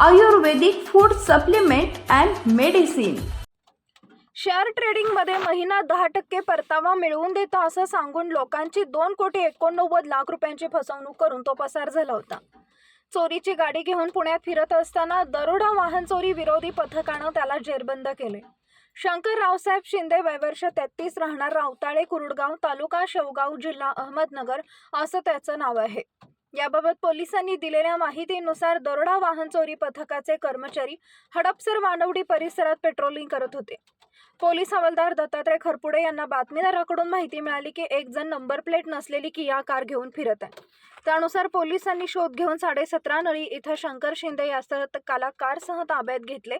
Ayurvedic food supplement and medicine share ट्रेडिंगमध्ये महिना दहा टक्के परतावा मिळवून देतो असं सांगून लोकांची दोन कोटी एकोणनव्वद लाख रुपयांची फसवणूक करून तो पसार झाला होता. चोरीची गाडी घेऊन पुण्यात फिरत असताना दरोडा वाहन चोरी विरोधी पथकानं त्याला जेरबंद केले. शंकर रावसाहेब शिंदे वयवर्ष तेहतीस राहणार रावताळे कुरुडगाव तालुका शेवगाव जिल्हा अहमदनगर असं त्याचं नाव आहे. याबाबत पोलिसांनी दिलेल्या माहितीनुसार दरोडा वाहन चोरी पथकाचे कर्मचारी हडपसर मानवडी परिसरात पेट्रोलिंग करत होते. पोलीस हवालदार दत्तात्रय खरपुडे यांना बातमीदाराकडून माहिती मिळाली की एक जण नंबर प्लेट नसलेली किया कार घेऊन फिरत आहे. त्यानुसार पोलिसांनी शोध घेऊन साडेसतरा नळी इथं शंकर शिंदे या कारसह ताब्यात घेतले.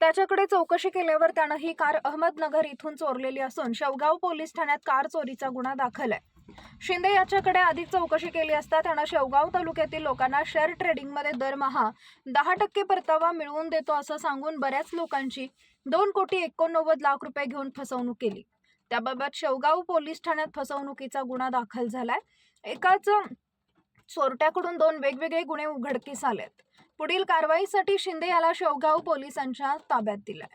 त्याच्याकडे चौकशी केल्यावर त्यानं ही कार अहमदनगर इथून चोरलेली असून शेवगाव पोलीस ठाण्यात कार चोरीचा गुन्हा दाखल आहे. शिंदे याच्याकडे अधिक चौकशी केली असता त्यानं शेवगाव तालुक्यातील लोकांना शेअर ट्रेडिंगमध्ये दरमहा दहा टक्के परतावा मिळवून देतो असं सांगून बऱ्याच लोकांची दोन कोटी एकोणनव्वद लाख रुपये घेऊन फसवणूक केली. त्याबाबत शेवगाव पोलीस ठाण्यात फसवणुकीचा गुन्हा दाखल झालाय. एकाच चोरट्याकडून दोन वेगवेगळे गुन्हे उघडकीस आलेत. पुढील कारवाईसाठी शिंदे याला शेवगाव पोलिसांच्या ताब्यात दिलाय.